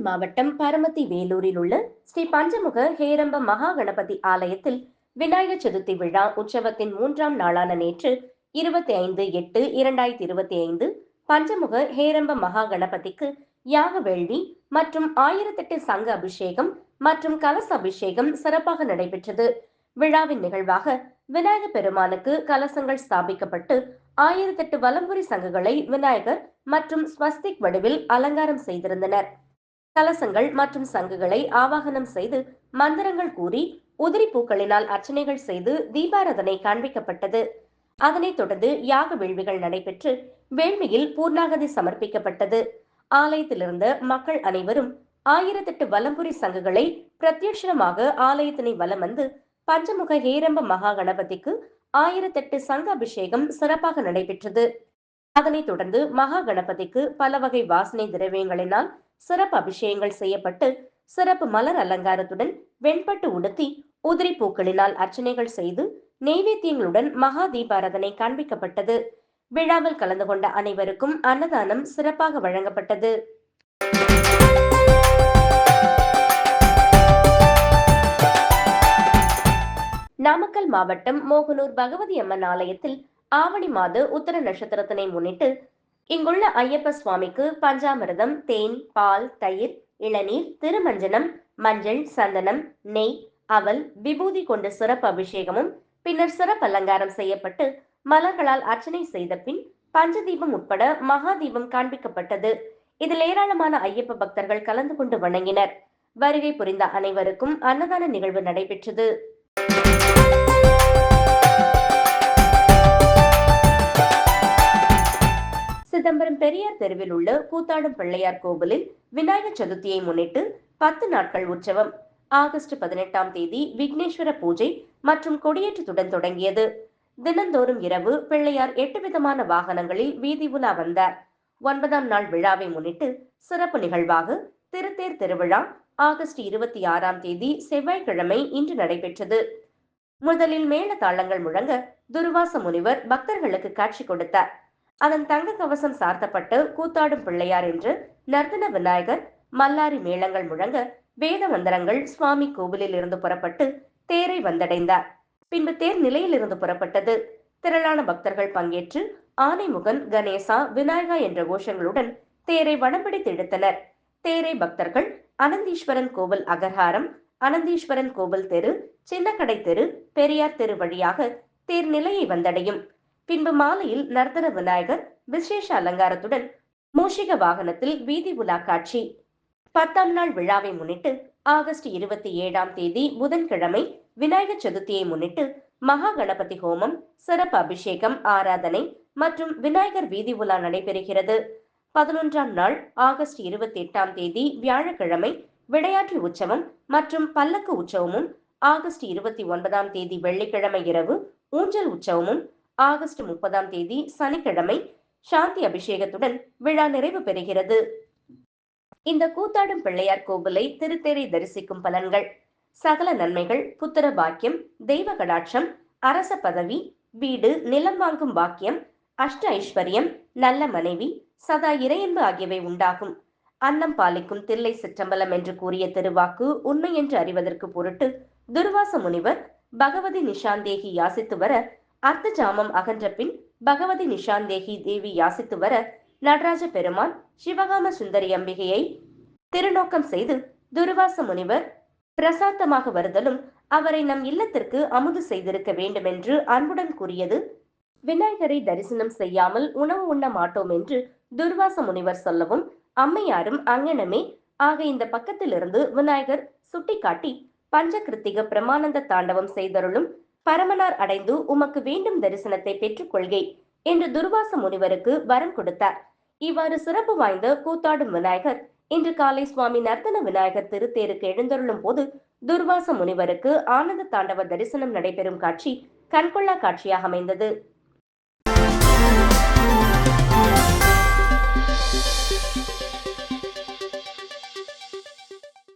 மாவட்டம் பரமத்தி வேலூரில் உள்ள ஸ்ரீ பஞ்சமுக ஹேரம்ப மகா கணபதி ஆலயத்தில் விநாயகர் சதுர்த்தி விழா உற்சவத்தின் மூன்றாம் நாளான நேற்று இருபத்தி ஐந்து எட்டு இரண்டாயிரத்தி இருபத்தி ஐந்து பஞ்சமுக ஹேரம்ப மகா கணபதிக்கு யாக வேள்வி மற்றும் ஆயிரத்தெட்டு சங்க அபிஷேகம் மற்றும் கலச அபிஷேகம் சிறப்பாக நடைபெற்றது. விழாவின் நிகழ்வாக விநாயக பெருமானுக்கு கலசங்கள் ஸ்தாபிக்கப்பட்டு ஆயிரத்தெட்டு வலம்புரி சங்குகளை விநாயகர் மற்றும் ஸ்வஸ்திக் வடிவில் அலங்காரம் செய்திருந்தனர். கலசங்கள் மற்றும் சங்குகளை ஆவாகனம் செய்து மந்திரங்கள் கூறி உதிரி பூக்களினால் அர்ச்சனைகள் செய்து தீபாரதனை காண்பிக்கப்பட்டது. அதனைத் தொடர்ந்து யாக வேள்விகள் நடைபெற்று வேள்வியில் பூர்ணாகதி சமர்ப்பிக்கப்பட்டது. ஆலயத்திலிருந்த மக்கள் அனைவரும் ஆயிரத்தெட்டு வலம்புரி சங்குகளை பிரத்யட்சணமாக ஆலயத்தினை வலம் வந்து பஞ்சமுக ஹேரம்ப மகா கணபதிக்கு ஆயிரத்தெட்டு சங்க அபிஷேகம் சிறப்பாக நடைபெற்றது. அதனைத் தொடர்ந்து மகா கணபதிக்கு பல வகை வாசனை திரவியங்களினால் சிறப்பு அபிஷேகங்கள் செய்யப்பட்டு சிறப்பு மலர் அலங்காரத்துடன் வெண்பட்டு உடுத்தி உதிரி பூக்களினால் அர்ச்சனைகள் செய்து நெய்வேத்தியங்களுடன் மகா தீபாராதனை காண்பிக்கப்பட்டது. விழாவில் கலந்து கொண்ட அனைவருக்கும் அன்னதானம் சிறப்பாக வழங்கப்பட்டது. நாமக்கல் மாவட்டம் மோகனூர் பகவதி அம்மன் ஆலயத்தில் ஆவணி மாத உத்தர நட்சத்திரத்தினை முன்னிட்டு இங்குள்ள ஐயப்ப சுவாமிக்கு பஞ்சாமிரதம் தேன் பால் தயிர் இளநீர் திருமஞ்சனம் மஞ்சள் சந்தனம் நெய் அவல் விபூதி கொண்டு சிறப்பு அபிஷேகமும் பின்னர் சிறப்பு அலங்காரம் செய்யப்பட்டு மலர்களால் அர்ச்சனை செய்த பின் பஞ்சதீபம் உட்பட மகாதீபம் காண்பிக்கப்பட்டது. இதில் ஏராளமான ஐயப்ப பக்தர்கள் கலந்து கொண்டு வணங்கினர். வருகை புரிந்த அனைவருக்கும் அன்னதான நிகழ்வு நடைபெற்றது. பெரியார் தெருவில் உள்ள கூத்தாடும் பிள்ளையார் கோவிலில் விநாயகர் சதுர்த்தியை முன்னிட்டு பத்து நாட்கள் உற்சவம். ஆகஸ்ட் பதினெட்டாம் தேதி விக்னேஸ்வர பூஜை மற்றும் கொடியேற்றத்துடன் தொடங்கியது. தினந்தோறும் இரவு பிள்ளையார் எட்டு விதமான வாகனங்களில் வீதி உலா வந்தார். ஒன்பதாம் நாள் விழாவை முன்னிட்டு சிறப்பு நிகழ்வாக திருத்தேர் திருவிழா ஆகஸ்ட் இருபத்தி ஆறாம் தேதி செவ்வாய்க்கிழமை இன்று நடைபெற்றது. முதலில் மேள தாளங்கள் முழங்க துர்வாச முனிவர் பக்தர்களுக்கு காட்சி கொடுத்தார். அதன் தங்க கவசம் சார்த்தப்பட்டு கூத்தாடும் பிள்ளையார் என்று நர்தன விநாயகர் மல்லாரி மேளங்கள் முழங்க வேத மந்திரங்கள் சுவாமி கோவிலில் இருந்து புறப்பட்டு தேரை வந்தடைந்தார். பின்பு தேர் நிலையில் இருந்து புறப்பட்டது. திரளான பக்தர்கள் பங்கேற்று ஆனைமுகன் கணேசா விநாயகா என்ற கோஷங்களுடன் தேரை வடம்பிடித்து இழுத்தனர். தேரை பக்தர்கள் அனந்தீஸ்வரன் கோவில் அகர்ஹாரம் அனந்தீஸ்வரன் கோவில் தெரு சின்னக்கடை தெரு பெரியார் தெரு வழியாக தேர் நிலையை வந்தடையும். பின்பு மாலையில் நர்த்தன விநாயகர் விசேஷ அலங்காரத்துடன் மூஷிக வாகனத்தில் வீதி உலா காட்சி. பத்தாம் நாள் விழாவை முன்னிட்டு ஆகஸ்ட் இருபத்தி ஏழாம் தேதி புதன்கிழமை விநாயகர் சதுர்த்தியை முன்னிட்டு மகா கணபதி ஹோமம் சிறப்பு அபிஷேகம் ஆராதனை மற்றும் விநாயகர் வீதி உலா நடைபெறுகிறது. பதினொன்றாம் நாள் ஆகஸ்ட் இருபத்தி எட்டாம் தேதி வியாழக்கிழமை விளையாட்டு உற்சவம் மற்றும் பல்லக்கு உற்சவமும் ஆகஸ்ட் இருபத்தி ஒன்பதாம் தேதி வெள்ளிக்கிழமை இரவு ஊஞ்சல் உற்சவமும் ஆகஸ்ட் முப்பதாம் தேதி சனிக்கிழமை சாந்தி அபிஷேகத்துடன் விழா நிறைவு பெறுகிறது. இந்த கூத்தாடும் பிள்ளையார் கோவிலை திருத்தேரை தரிசிக்கும் பலன்கள். சகல நன்மைகள் புத்திர பாக்கியம் தெய்வ கடாட்சம் அரச பதவி வீடு நிலம் வாங்கும் பாக்கியம் அஷ்ட ஐஸ்வர்யம் நல்ல மனைவி சதா இறையன்பு ஆகியவை உண்டாகும். அன்னம் பாலிக்கும் தில்லை சிற்றம்பலம் என்று கூறிய திருவாக்கு உண்மை என்று அறிவதற்கு பொருட்டு துர்வாச முனிவர் பகவதி நிஷாந்தேகி யாசித்து வர அர்த்த ஜாமம் அகன்ற பின் பகவதி நிஷாந்தேகி தேவி யாசித்து வர நடராஜ பெருமான் சிவகாம சுந்தரி அம்பிகையை திருநோக்கம் செய்து துர்வாச முனிவர் பிரசாத்தமாக வருதலும் அவரை நம் இல்லத்திற்கு அமுது செய்திருக்க வேண்டும் என்று அன்புடன் கூறியது. விநாயகரை தரிசனம் செய்யாமல் உணவு உண்ண மாட்டோம் என்று துர்வாச முனிவர் சொல்லவும் அம்மையாரும் அங்கனமே ஆக இந்த பக்கத்திலிருந்து விநாயகர் சுட்டிக்காட்டி பஞ்சகிருத்திக பிரமானந்த தாண்டவம் செய்தருளும் பரமனார் அடைந்து உமக்கு வேண்டும் தரிசனத்தை பெற்றுக் கொள்கை என்று துர்வாச முனிவருக்கு வரம் கொடுத்தார். இவ்வாறு சிறப்பு வாய்ந்த கூத்தாடும் விநாயகர் இன்று காலை சுவாமி நர்த்தன விநாயகர் திருத்தேருக்கு எழுந்தருளும் போது துர்வாச முனிவருக்கு ஆனந்த தாண்டவ தரிசனம் நடைபெறும் காட்சி கண்கொள்ளா காட்சியாக அமைந்தது.